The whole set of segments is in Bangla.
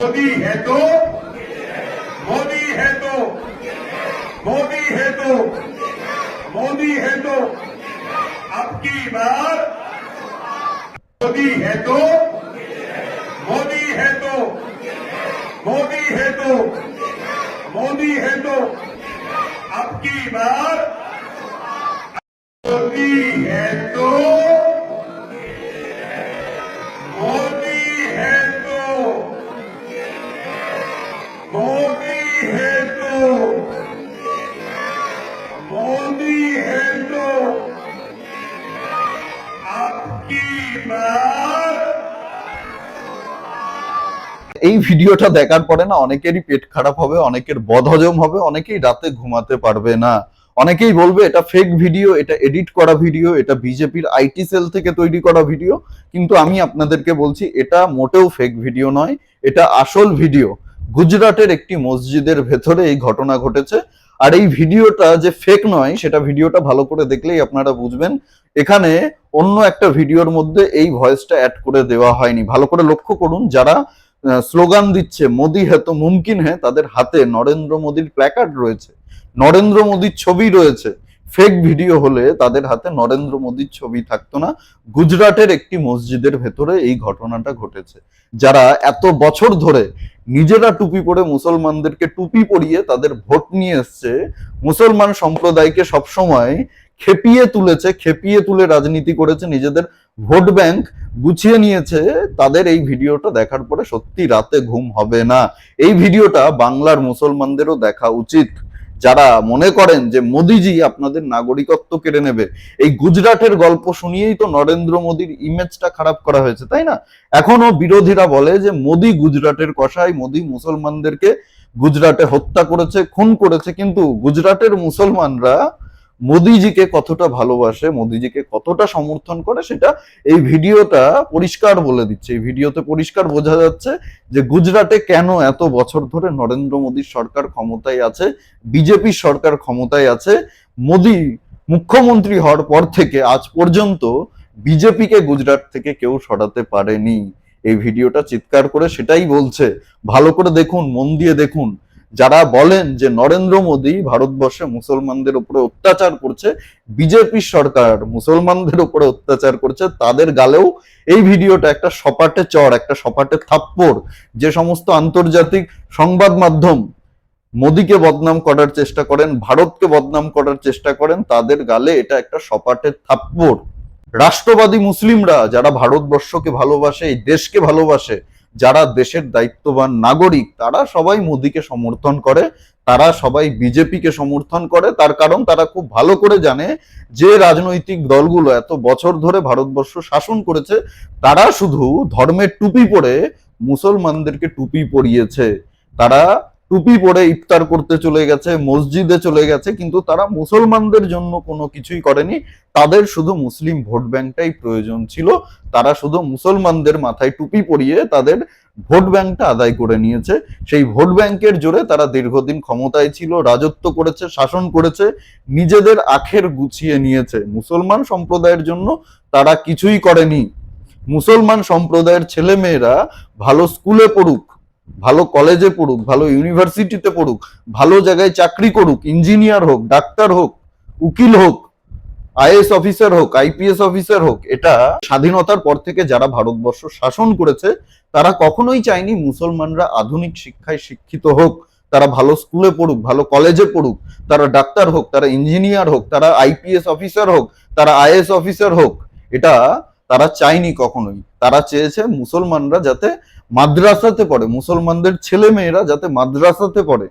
मोदी है तो मोदी है तो मोदी है तो मोदी है तो अब की बार, मोदी है तो मोदी है तो मोदी है तो मोदी है तो अब की बार, मोदी है तो। এই ভিডিওটা দেখার পরে না অনেকেরই পেট খারাপ হবে, অনেকের বদহজম হবে, অনেকেই রাতে ঘুমাতে পারবে না। অনেকেই বলবে, এটা ফেক ভিডিও এটা এডিট করা ভিডিও এটা বিজেপির আইটি সেল থেকে তৈরি করা ভিডিও কিন্তু আমি আপনাদেরকে বলছি, এটা মোটেও ফেক ভিডিও নয়, এটা আসল ভিডিও গুজরাটের একটি মসজিদের ভেতরে এই ঘটনা ঘটেছে। আর এই ভিডিওটা যে ফেক নয়, সেটা ভিডিওটা ভালো করে দেখলেই আপনারা বুঝবেন। এখানে অন্য একটা ভিডিওর মধ্যে এই ভয়েসটা অ্যাড করে দেওয়া হয়নি। ভালো করে লক্ষ্য করুন, যারা স্লোগান দিচ্ছে, মোদি হ্যাঁ তো মুমকিন হ্যাঁ তাদের হাতে নরেন্দ্র মোদীর প্ল্যাকার্ড রয়েছে, নরেন্দ্র মোদীর ছবি রয়েছে ফেক ভিডিও হলে তাদের হাতে নরেন্দ্র মোদীর ছবি থাকতো না। গুজরাটের একটি মসজিদের ভেতরে এই ঘটনাটা ঘটেছে। যারা এত বছর ধরে নিজেরা টুপি পরে মুসলমানদেরকে টুপি পরিয়ে তাদের ভোট নিয়ে এসছে, মুসলমান সম্প্রদায়কে সবসময় খেপিয়ে তুলেছে, খেপিয়ে তুলে রাজনীতি করেছে, নিজেদের ভোট ব্যাংক গুছিয়ে নিয়েছে, তাদের এই ভিডিওটা দেখার পরে সত্যি রাতে ঘুম হবে না। এই ভিডিওটা বাংলার মুসলমানদেরও দেখা উচিত। যারা মনে করেন যে মোদিজি আপনাদের নাগরিকত্ব কেড়ে নেবে, এই গুজরাটের গল্প শুনিয়েই তো নরেন্দ্র মোদীর ইমেজটা খারাপ করা হয়েছে, তাই না? এখনও বিরোধীরা বলে যে মোদি গুজরাটের কষাই মোদি মুসলমানদেরকে গুজরাটে হত্যা করেছে, খুন করেছে, কিন্তু গুজরাটের মুসলমানরা মোদিজিকে কতটা ভালোবাসে, মোদিজিকে কতটা সমর্থন করে সেটা এই ভিডিওটা পরিষ্কার বলে দিচ্ছে। এই ভিডিওতে পরিষ্কার বোঝা যাচ্ছে যে গুজরাটে কেন এত বছর ধরে নরেন্দ্র মোদীর সরকার ক্ষমতায় আছে বিজেপি সরকার ক্ষমতায় আছে, মোদি মুখ্যমন্ত্রী হওয়ার পর থেকে, আজ পর্যন্ত বিজেপিকে গুজরাট থেকে কেউ সরাতে পারেনি। এই ভিডিওটা চিৎকার করে সেটাই বলছে। ভালো করে দেখুন, মন দিয়ে দেখুন। যারা বলেন যে নরেন্দ্র মোদী ভারতবর্ষে মুসলমানদের উপরে অত্যাচার করছে, বিজেপি সরকার মুসলমানদের উপরে অত্যাচার করছে, তাদের গালেও এই ভিডিওটা একটা সপাটে চড় একটা সপাটে থাপ্পড়, যে সমস্ত আন্তর্জাতিক সংবাদ মাধ্যম মোদীকে বদনাম করার চেষ্টা করেন, ভারতকে বদনাম করার চেষ্টা করেন, তাদের গালে এটা একটা সপাটে থাপ্পড়। রাষ্ট্রবাদী মুসলিমরা যারা ভারতবর্ষকে ভালোবাসে, এই দেশকে ভালোবাসে যারা দেশের দায়িত্ববান নাগরিক, তারা সবাই মোদীকে সমর্থন করে, তারা সবাই বিজেপিকে সমর্থন করে। তার কারণ তারা খুব ভালো করে জানে, যে রাজনৈতিক দলগুলো এত বছর ধরে ভারতবর্ষ শাসন করেছে, তারা শুধু ধর্মের টুপি পরে মুসলমানদেরকে টুপি পরিয়েছে। তারা টুপি পরে ইফতার করতে চলে গেছে, মসজিদে চলে গেছে, কিন্তু তারা মুসলমানদের জন্য কোনো কিছুই করেনি। তাদের শুধু মুসলিম ভোট ব্যাংকটাই প্রয়োজন ছিল। তারা শুধু মুসলমানদের মাথায় টুপি পরিয়ে তাদের ভোট ব্যাংকটা আদায় করে নিয়েছে। সেই ভোট ব্যাংকের জোরে তারা দীর্ঘদিন ক্ষমতায় ছিল, রাজত্ব করেছে, শাসন করেছে, নিজেদের আখের গুছিয়ে নিয়েছে। মুসলমান সম্প্রদায়ের জন্য তারা কিছুই করেনি। মুসলমান সম্প্রদায়ের ছেলে মেয়েরা ভালো স্কুলে পড়ুক ভালো কলেজে পড়ুক, ভালো ইউনিভার্সিটিতে পড়ুক, ভালো জায়গায় চাকরি করুক ইঞ্জিনিয়ার হোক ডাক্তার হোক, উকিল হোক আইএস অফিসার হোক আইপিএস অফিসার হোক, এটা স্বাধীনতার পর থেকে যারা ভারতবর্ষ শাসন করেছে, তারা কখনোই চায়নি মুসলমানরা আধুনিক শিক্ষায় শিক্ষিত হোক। তারা ভালো স্কুলে পড়ুক, ভালো কলেজে পড়ুক, তারা ডাক্তার হোক, তারা ইঞ্জিনিয়ার হোক, তারা আইপিএস অফিসার হোক, তারা আইএস অফিসার হোক, এটা তারা চায়নি কখনোই। তারা চেয়েছে মুসলমানরা যাতে মাদ্রাসাতে পড়ে, মুসলমানদের ছেলে মেয়েরা যাতে মাদ্রাসাতে পড়ে,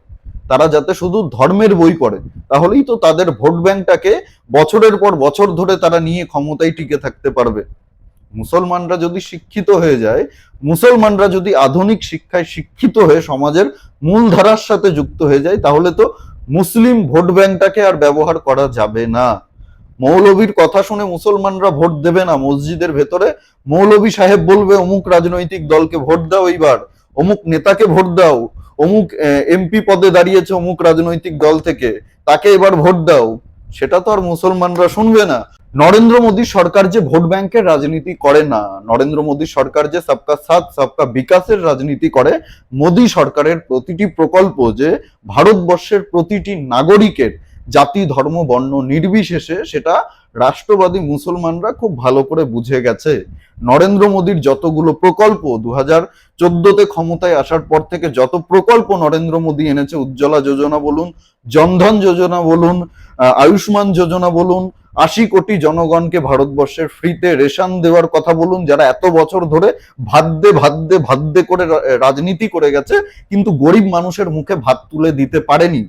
তারা যাতে শুধু ধর্মের বই পড়ে। তাহলেই তো তাদের ভোট ব্যাংকটাকে বছরের পর বছর ধরে তারা নিয়ে ক্ষমতায় টিকে থাকতে পারবে। মুসলমানরা যদি শিক্ষিত হয়ে যায়, মুসলমানরা যদি আধুনিক শিক্ষায় শিক্ষিত হয়ে সমাজের মূলধারার সাথে যুক্ত হয়ে যায়, তাহলে তো মুসলিম ভোট ব্যাংকটাকে আর ব্যবহার করা যাবে না। মৌলবীর কথা শুনে মুসলমানরা ভোট দেবে না। মসজিদের ভেতরে মৌলবী সাহেব বলবে, অমুক রাজনৈতিক দলকে ভোট দাও এইবার। অমুক নেতাকে ভোট দাও। অমুক এমপি পদে দাঁড়িয়েছে অমুক রাজনৈতিক দল থেকে। তাকে এবার ভোট দাও। সেটা তো আর মুসলমানরা শুনবে না। নরেন্দ্র মোদী সরকার যে ভোট ব্যাংকের রাজনীতি করে না, নরেন্দ্র মোদী সরকার যে সবকা সাথ, সবকা বিকাশের রাজনীতি করে, মোদী সরকারের প্রতিটি প্রকল্প যে ভারতবর্ষের প্রতিটি নাগরিকের জাতি, ধর্ম, বর্ণ নির্বিশেষে সেটা রাষ্ট্রবাদী মুসলমানরা খুব ভালো করে বুঝে গেছে। নরেন্দ্র মোদীর যতগুলো প্রকল্প দু হাজার চোদ্দতে ক্ষমতায় আসার পর থেকে যত প্রকল্প নরেন্দ্র মোদী এনেছে, উজ্জ্বলা যোজনা বলুন, জনধন যোজনা বলুন আয়ুষ্মান যোজনা বলুন, আশি কোটি জনগণকে ভারতবর্ষের ফ্রিতে রেশন দেওয়ার কথা বলুন, যারা এত বছর ধরে ভাদ্যে ভাদ্যে ভাদ্যে করে রাজনীতি করে গেছে, কিন্তু গরিব মানুষের মুখে ভাত তুলে দিতে পারেনি।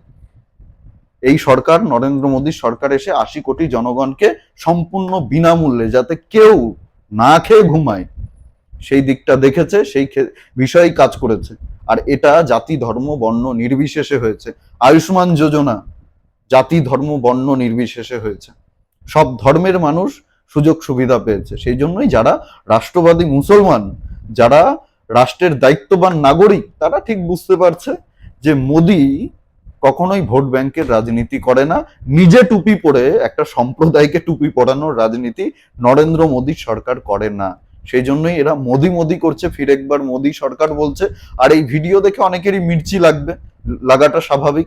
এই সরকার, নরেন্দ্র মোদী সরকার এসে আশি কোটি জনগণকে সম্পূর্ণ বিনামূল্যে যাতে কেউ না খেয়ে ঘুমায়, সেই দিকটা দেখেছে, সেই বিষয়েই কাজ করেছে। আর এটা জাতি, ধর্ম, বর্ণ নির্বিশেষে হয়েছে। আয়ুষ্মান যোজনা জাতি, ধর্ম, বর্ণ নির্বিশেষে হয়েছে। সব ধর্মের মানুষ সুযোগ সুবিধা পেয়েছে। সেই জন্যই যারা রাষ্ট্রবাদী মুসলমান, যারা রাষ্ট্রের দায়িত্ববান নাগরিক, তারা ঠিক বুঝতে পারছে যে মোদি কখনোই ভোট ব্যাংকের রাজনীতি করে না। নিজে টুপি পরে, একটা সম্প্রদায়কে টুপি পরানোর রাজনীতি নরেন্দ্র মোদী সরকার করে না। সেই জন্যই এরা মোদি মোদি করছে, ফির একবার মোদি সরকার বলছে। আর এই ভিডিও দেখে অনেকেরই মির্চি লাগবে। লাগাটা স্বাভাবিক।